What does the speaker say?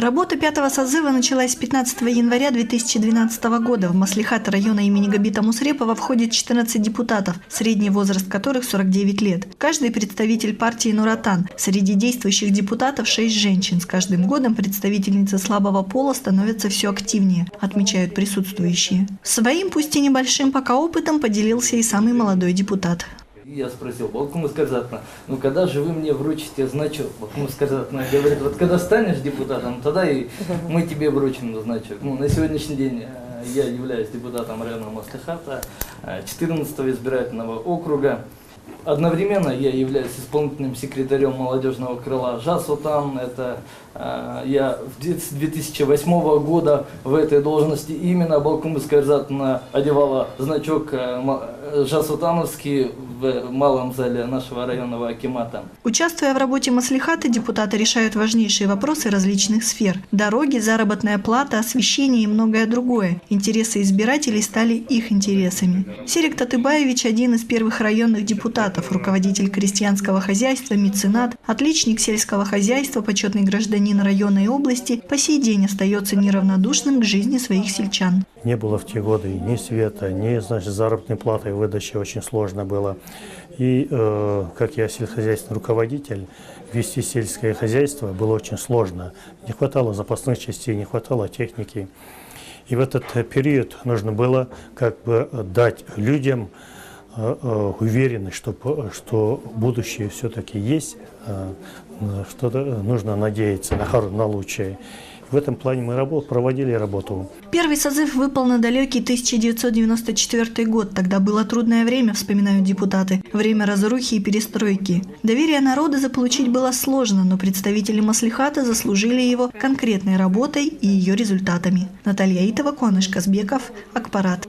Работа пятого созыва началась 15 января 2012 года. В Маслихат района имени Габита Мусрепова входит 14 депутатов, средний возраст которых 49 лет. Каждый представитель партии «Нуратан». Среди действующих депутатов 6 женщин. С каждым годом представительницы слабого пола становятся все активнее, отмечают присутствующие. Своим, пусть и небольшим пока опытом, поделился и самый молодой депутат. Я спросил, Балкумус Казатна, ну когда же вы мне вручите значок? Балкумус Казатна говорит, вот когда станешь депутатом, тогда и мы тебе вручим значок. Ну, на сегодняшний день э, я являюсь депутатом районного Маслихата, 14 избирательного округа. Одновременно я являюсь исполнительным секретарем молодежного крыла Жасутан. Это э, я с 2008 года в этой должности именно Балкумус Казатна одевала значок э, э, Жасутановский в малом зале нашего районного акимата. Участвуя в работе Маслихата, депутаты решают важнейшие вопросы различных сфер. Дороги, заработная плата, освещение и многое другое. Интересы избирателей стали их интересами. Серик Татыбаевич – один из первых районных депутатов, руководитель крестьянского хозяйства, меценат, отличник сельского хозяйства, почетный гражданин района и области, по сей день остается неравнодушным к жизни своих сельчан. Не было в те годы ни света, ни значит, заработной платы выдачи очень сложно было. И э, как я сельскохозяйственный руководитель, вести сельское хозяйство было очень сложно. Не хватало запасных частей, не хватало техники. И в этот период нужно было как бы дать людям э, э, уверенность, что, что будущее все-таки есть, э, что нужно надеяться на, на лучшее. В этом плане мы работ, проводили работу. Первый созыв выпал на далекий 1994 год. Тогда было трудное время, вспоминают депутаты. Время разрухи и перестройки. Доверие народа заполучить было сложно, но представители Маслихата заслужили его конкретной работой и ее результатами. Наталья Итова, Куаныш Казбеков, Акпарат.